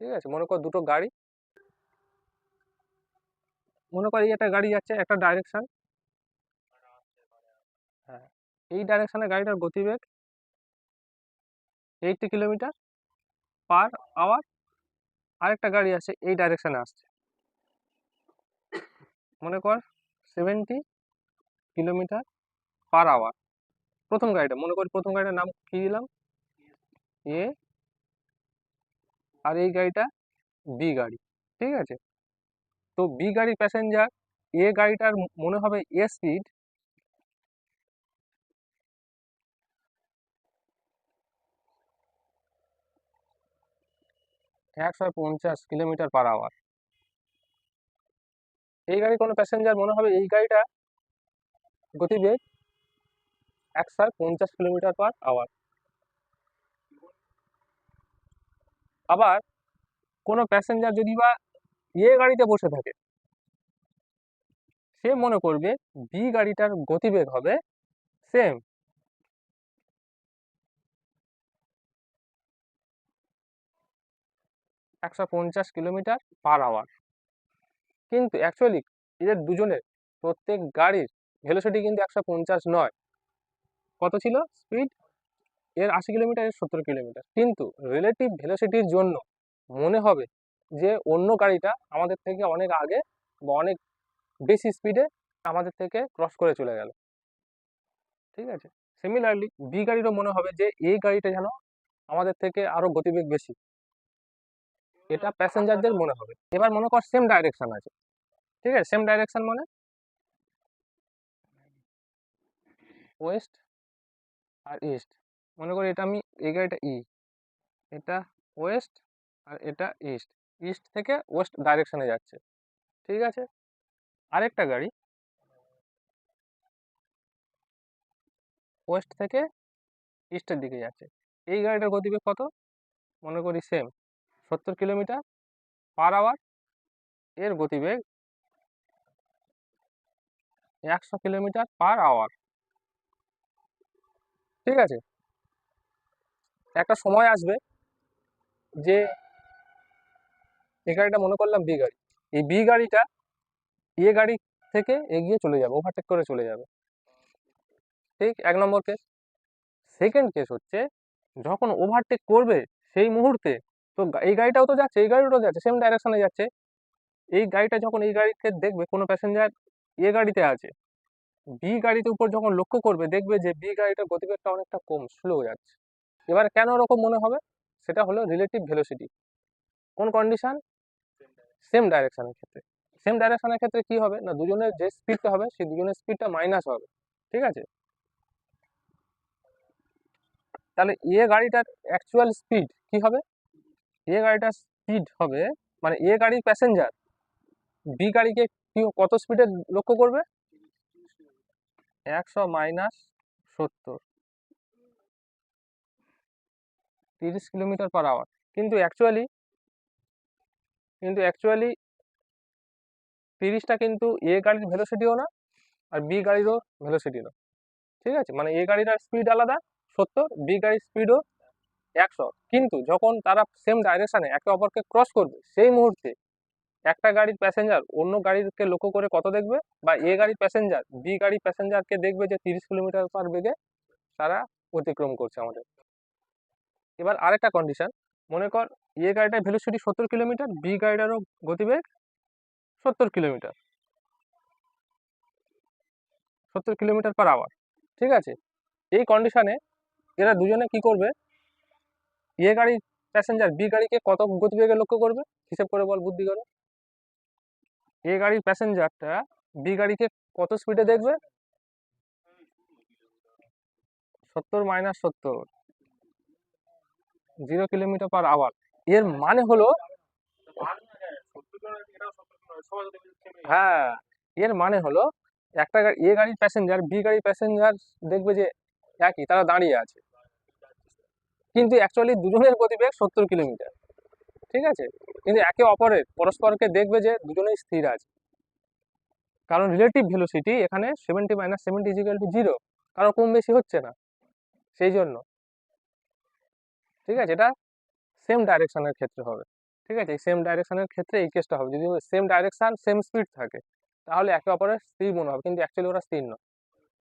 ঠিক আছে? মনে কর দুটো গাড়ি। মনে কর এই একটা গাড়ি যাচ্ছে, একটা ডাইরেকশন হ্যাঁ এই ডাইরেকশনে গাড়িটার গতিবেগ এইটটি কিলোমিটার পার আওয়ার আরেকটা গাড়ি আছে, এই ডাইরেকশনে আসছে। মনে কর সেভেন্টি কিলোমিটার পার আওয়ার প্রথম গাড়িটা, মনে করি প্রথম গাড়িটার নাম কি দিলাম? এ আর এই গাড়িটা বি গাড়ি, ঠিক আছে? তো বি গাড়ির প্যাসেঞ্জার এ গাড়িটার মনে হবে এ স্পিড একশো পঞ্চাশ কিলোমিটার পার আওয়ার এই গাড়ি কোনো প্যাসেঞ্জার মনে হবে এই গাড়িটা গতিবেগ একশো পঞ্চাশ কিলোমিটার পার আওয়ার আবার কোনো প্যাসেঞ্জার যদি বা এ গাড়িতে বসে থাকে, সে মনে করবে বি গাড়িটার গতিবেগ হবে সেম একশো পঞ্চাশ কিলোমিটার পার আওয়ার কিন্তু অ্যাকচুয়ালি এদের দুজনের প্রত্যেক গাড়ির ভেলোসিটি কিন্তু একশো পঞ্চাশ নয়। কত ছিল? স্পিড এর আশি কিলোমিটার, এর সত্তর কিলোমিটার। কিন্তু রিলেটিভ ভেলোসিটির জন্য মনে হবে যে অন্য গাড়িটা আমাদের থেকে অনেক আগে বা অনেক বেশি স্পিডে আমাদের থেকে ক্রস করে চলে গেল। ঠিক আছে? সিমিলারলি বি গাড়িরও মনে হবে যে এই গাড়িটা যেন আমাদের থেকে আরও গতিবেগ বেশি। এটা প্যাসেঞ্জারদের মনে হবে। এবার মনে কর সেম ডাইরেকশন আছে। ঠিক আছে? সেম ডাইরেকশন মানে? ওয়েস্ট আর ইস্ট মনে করি এটা আমি, এই গাড়িটা ই এটা ওয়েস্ট আর এটা ইস্ট ইস্ট থেকে ওয়েস্ট ডাইরেকশনে যাচ্ছে, ঠিক আছে? আরেকটা গাড়ি ওয়েস্ট থেকে ইস্টের দিকে যাচ্ছে, এই গাড়িটার গতিবেগ কত? মনে করি সেম সত্তর কিলোমিটার পার আওয়ার এর গতিবেগ একশো কিলোমিটার পার আওয়ার ঠিক আছে? একটা সময় আসবে যে এই গাড়িটা মনে করলাম বি গাড়ি। এই বি গাড়িটা এ গাড়ি থেকে এগিয়ে চলে যাবে ওভারটেক করে চলে যাবে। ঠিক এক নম্বর কেস সেকেন্ড কেস হচ্ছে, যখন ওভারটেক করবে সেই মুহূর্তে তো এই গাড়িটাও তো যাচ্ছে, এই গাড়িটাও যাচ্ছে সেম ডাইরেকশনে যাচ্ছে। এই গাড়িটা যখন এই গাড়িতে দেখবে, কোনো প্যাসেঞ্জার এ গাড়িতে আছে বি গাড়িতে উপর যখন লক্ষ্য করবে, দেখবে যে বি গাড়িটার গতিবেগটা অনেকটা কম স্লো যাচ্ছে। এবার কেন ওরকম মনে হবে? সেটা হলো রিলেটিভ ভেলোসিটি কোন কন্ডিশন সেম ডাইরেকশনের ক্ষেত্রে। সেম ডাইরেকশনের ক্ষেত্রে কি হবে? না, দুজনের যে স্পিডটা হবে, সেই দুজনের স্পিডটা মাইনাস হবে। ঠিক আছে? তাহলে এ গাড়িটার অ্যাকচুয়াল স্পিড কি হবে? এ গাড়িটার স্পিড হবে মানে এ গাড়ির প্যাসেঞ্জার বি গাড়িকে কি, কত স্পিডে লক্ষ্য করবে? একশো মাইনাস সত্তর। তিরিশ কিলোমিটার পার আওয়ার কিন্তু অ্যাকচুয়ালি কিন্তু অ্যাকচুয়ালি তিরিশটা কিন্তু এ গাড়ির ভেলোসিটিও না, আর বি গাড়িরও ভেলোসিটি না। ঠিক আছে? মানে এ গাড়িটার স্পিড আলাদা, সত্তর বি গাড়ির স্পিডও একশো। কিন্তু যখন তারা সেম ডাইরেকশানে একে অপরকে ক্রস করবে, সেই মুহূর্তে একটা গাড়ির প্যাসেঞ্জার অন্য গাড়িকে লক্ষ্য করে কত দেখবে? বা এ গাড়ির প্যাসেঞ্জার বি গাড়ির প্যাসেঞ্জারকে দেখবে যে তিরিশ কিলোমিটার পার বেগে তারা অতিক্রম করছে আমাদের। এবার আরেকটা কন্ডিশন মনে কর এ গাড়িটার ভেলোসিটি সত্তর কিলোমিটার বি গাড়িটারও গতিবেগ সত্তর কিলোমিটার সত্তর কিলোমিটার পার আওয়ার ঠিক আছে? এই কন্ডিশনে এরা দুজনে কি করবে? এ গাড়ির প্যাসেঞ্জার বি গাড়িকে কত গতিবেগে লক্ষ্য করবে? হিসেব করে বল বুদ্ধি করে। এ গাড়ির প্যাসেঞ্জারটা বি গাড়িকে কত স্পিডে দেখবে? সত্তর মাইনাস সত্তর। জিরো কিলোমিটার পার আওয়ার এর মানে হলো হ্যাঁ এর মানে হলো একটা এ গাড়ির প্যাসেঞ্জার বি গাড়ির প্যাসেঞ্জার দেখবে যে একই, তারা দাঁড়িয়ে আছে। কিন্তু অ্যাকচুয়ালি দুজনের গতিবেগ সত্তর কিলোমিটার ঠিক আছে? কিন্তু একে অপরের, পরস্পরকে দেখবে যে দুজনেই স্থির আছে। কারণ রিলেটিভ ভেলোসিটি এখানে seventy minus seventy is equal to zero কারও কম বেশি হচ্ছে না। সেই জন্য। ঠিক আছে? এটা সেম ডাইরেকশনের ক্ষেত্রে হবে। ঠিক আছে? এই সেম ডাইরেকশনের ক্ষেত্রে এই কেসটা হবে। যদি সেম ডাইরেকশান সেম স্পিড থাকে, তাহলে একে অপরের স্থির মনে হবে। কিন্তু অ্যাকচুয়ালি ওরা স্থির নয়।